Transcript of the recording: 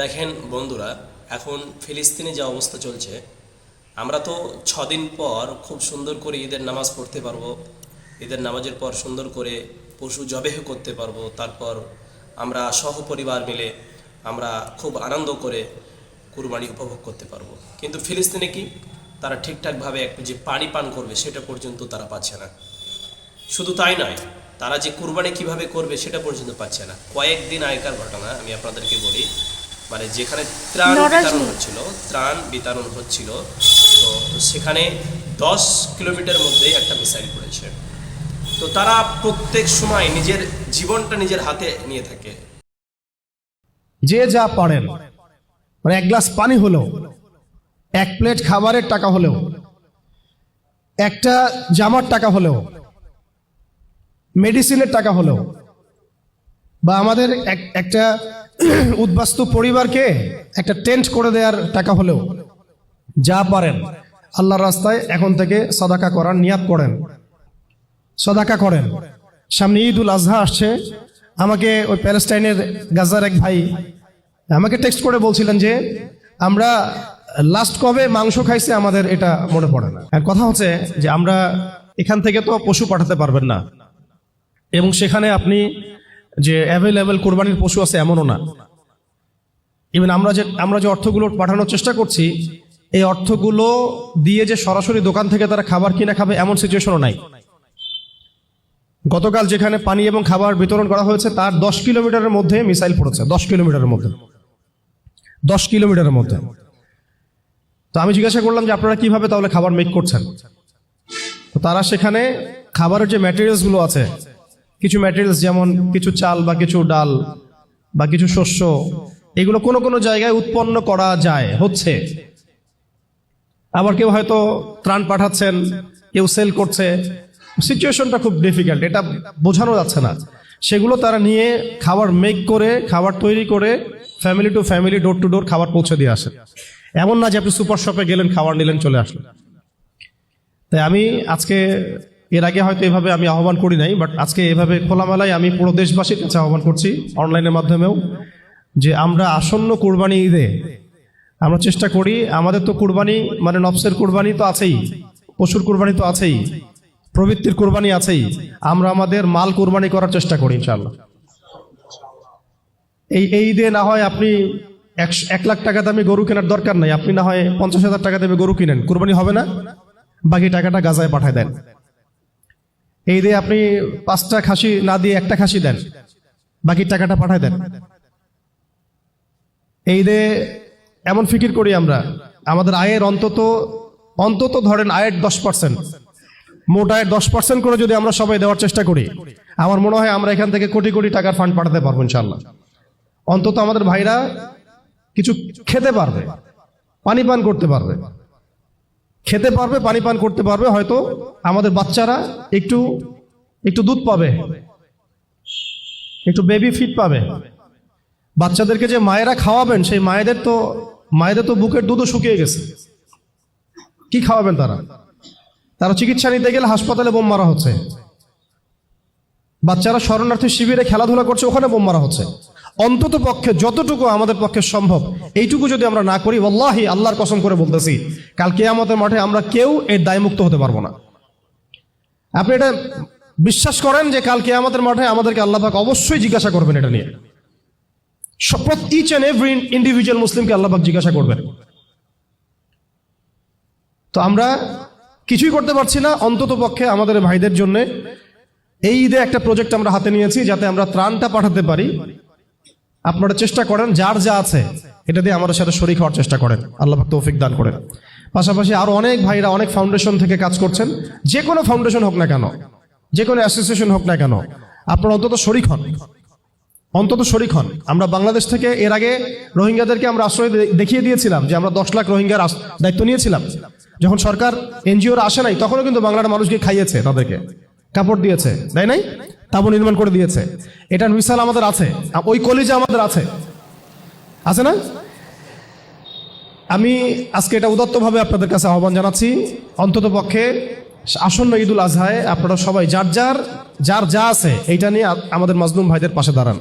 দেখেন বন্ধুরা, এখন ফিলিস্তিনে যে অবস্থা চলছে, আমরা তো ছদিন পর খুব সুন্দর করে ঈদের নামাজ পড়তে পারব, ঈদের নামাজের পর সুন্দর করে পশু জবেহ করতে পারব, তারপর আমরা সহপরিবার মিলে আমরা খুব আনন্দ করে কুরবানি উপভোগ করতে পারব। কিন্তু ফিলিস্তিনে কি? তারা ঠিকঠাকভাবে একটু যে পানি পান করবে, সেটা পর্যন্ত তারা পাচ্ছে না। শুধু তাই নয়, তারা যে কুরবানি কীভাবে করবে, সেটা পর্যন্ত পাচ্ছে না। কয়েকদিন আগেকার ঘটনা আমি আপনাদেরকে বলি মানে যেখানে ত্রাণ বিতরণ হচ্ছিল ত্রাণ বিতরণ হচ্ছিল তো সেখানে দশ কিলোমিটার মধ্যেই একটা মিসাইল পড়েছে। তো তারা প্রত্যেক সময় নিজের জীবনটা নিজের হাতে নিয়ে থাকে। যে যা পারেন। মানে এক গ্লাস পানি হলেও এক প্লেট খাবারের টাকা হলেও একটা জামার টাকা হলেও মেডিসিনের টাকা হলেও বা আমাদের এক- একটা উদ্বাস্তু পরিবারকে একটা টেন্ট করে দেওয়ার টাকা হলেও যা পারেন, আল্লাহর রাস্তায় এখন থেকে সদাকা করার নিয়াত করেন। সদাকা করেন। সামনে ঈদ উল আজহা আসছে। আমাকে ওই প্যালেস্টাইনের গাজার এক ভাই আমাকে টেক্সট করে বলছিলেন যে, আমরা লাস্ট কবে মাংস খাইছে আমাদের এটা মনে পড়ে না। আর কথা হচ্ছে যে আমরা এখান থেকে তো পশু পাঠাতে পারবেন না। এবং সেখানে আপনি যে অ্যাভেলেবেল কোরবানির পশু আছে এমনও না। ইভেন আমরা যে আমরা যে অর্থগুলো পাঠানোর চেষ্টা করছি, এই অর্থগুলো দিয়ে যে সরাসরি দোকান থেকে তারা খাবার কিনে খাবে এমন সিচুয়েশনও নাই। গতকাল যেখানে পানি এবং খাবার বিতরণ করা হয়েছে, তার দশ কিলোমিটারের মধ্যে মিসাইল পড়েছে। দশ কিলোমিটারের মধ্যে। দশ কিলোমিটারের মধ্যে। তো আমি জিজ্ঞাসা করলাম যে আপনারা কীভাবে তাহলে খাবার মেক করছেন? তো তারা সেখানে খাবারের যে ম্যাটেরিয়ালসগুলো আছে কিছু ম্যাটেরিয়ালস যেমন কিছু চাল বা কিছু ডাল বা কিছু শস্য, এগুলো কোনো কোনো জায়গায় উৎপন্ন করা যায়, হচ্ছে। আবার কেউ হয়তো ত্রাণ পাঠাচ্ছেন, কেউ সেল করছে। সিচুয়েশনটা খুব ডিফিকাল্ট এটা বোঝানো যাচ্ছে না। সেগুলো তারা নিয়ে খাবার মেক করে, খাবার তৈরি করে family to family door to door খাবার পৌঁছে দিয়ে আসে। এমন না যে আপনি সুপার শপে গেলেন, খাবার নিলেন, চলে আসলেন। তাই আমি আজকে এর আগে হয়তো এভাবে আমি আহ্বান করি নাই বাট আজকে এভাবে খোলামেলায় আমি পুরো দেশবাসীর কাছে আহ্বান করছি অনলাইনের মাধ্যমেও যে আমরা আসন্ন কুরবানি ঈদে আমরা চেষ্টা করি, আমাদের তো কুরবানি মানে নফসের কুরবানি তো আছেই, পশুর কুরবানি তো আছেই, প্রবৃত্তির কুরবানি আছেই, আমরা আমাদের মাল কুরবানি করার চেষ্টা করি ইনশাল্লাহ এই এই ঈদে না হয় আপনি এক লাখ টাকা দামে গরু কেনার দরকার নাই, আপনি না হয় পঞ্চাশ হাজার টাকা দামে গরু কিনেন, কুরবানি হবে না? বাকি টাকাটা গাজায় পাঠায় দেন। এই দিয়ে আপনি পাঁচটা খাসি না দিয়ে একটা খাসি দেন, বাকি টাকাটা পাঠায় দেন। এই দে এমন ফিকির করি আমরা, আমাদের আয়ের অন্তত অন্তত ধরেন আয়ের দশ পার্সেন্ট মোট আয়ের দশ পার্সেন্ট করে যদি আমরা সবাই দেওয়ার চেষ্টা করি, আমার মনে হয় আমরা এখান থেকে কোটি কোটি টাকার ফান্ড পাঠাতে পারব ইনশাল্লাহ অন্তত আমাদের ভাইরা কিছু খেতে পারবে, পানি পান করতে পারবে। খেতে পারবে, পানি পান করতে পারবে, হয়তো আমাদের বাচ্চারা একটু একটু দুধ পাবে, একটু বেবি ফিট পাবে। বাচ্চাদেরকে যে মায়েরা খাওয়াবেন, সেই মায়েদের তো মায়েদের তো বুকের দুধও শুকিয়ে গেছে। কি খাওয়াবেন তারা? তারা চিকিৎসা নিতে গেলে হাসপাতালে বোম মারা হচ্ছে। বাচ্চারা শরণার্থী শিবিরে খেলাধুলা করছে, ওখানে বোম মারা হচ্ছে। অন্তত পক্ষে যতটুকু আমাদের পক্ষে সম্ভব, এইটুকু যদি আমরা না করি ওল্লাহি আল্লাহর কসম করে বলতেছি কালকে আমাদের মাঠে আমরা কেউ এর দায়মুক্ত হতে পারব না। আপনি এটা বিশ্বাস করেন যে কালকে আমাদের মাঠে আমাদেরকে আল্লাহ পাক অবশ্যই জিজ্ঞাসা করবেন এটা নিয়ে? ইচ অ্যান্ড এভরি ইন্ডিভিজুয়াল মুসলিমকে আল্লাহবাক জিজ্ঞাসা করবেন। তো আমরা কিছুই করতে পারছি না, অন্তত পক্ষে আমাদের ভাইদের জন্য। এই ঈদে একটা প্রজেক্ট আমরা হাতে নিয়েছি যাতে আমরা ত্রাণটা পাঠাতে পারি। আপনারা চেষ্টা করেন, যার যা আছে, এটা দিয়ে আমাদের সাথে শরিক হওয়ার চেষ্টা করেন। আল্লাহ তৌফিক দান করেন। পাশাপাশি আরও অনেক ভাইরা, অনেক ফাউন্ডেশন থেকে কাজ করছেন। যে কোনো ফাউন্ডেশন হোক না কেন, যে কোনো অ্যাসোসিয়েশন হোক না কেন, আপনারা অন্তত শরিক হন। অন্তত শরিক হন। আমরা বাংলাদেশ থেকে এর আগে রোহিঙ্গাদেরকে আমরা আশ্রয় দেখিয়ে দিয়েছিলাম যে আমরা দশ লাখ রোহিঙ্গার দায়িত্ব নিয়েছিলাম। যখন সরকার এনজিওরা আসে নাই, তখনও কিন্তু বাংলার মানুষকে খাইয়েছে তাদেরকে। কাপড় দিয়েছে, তাই নাই? তাবু নির্মাণ করে দিয়েছে। এটার মিসাল আমাদের আছে। ওই কলেজে আমাদের আছে। আছে না? আমি আজকে এটা উদত্তভাবে আপনাদের কাছে আহ্বান জানাচ্ছি। অন্তত পক্ষে আসন্ন ঈদুল আজহায় আপনারা সবাই যার যার যার যা আছে, এইটা নিয়ে আমাদের মাজলুম ভাইদের পাশে দাঁড়ান।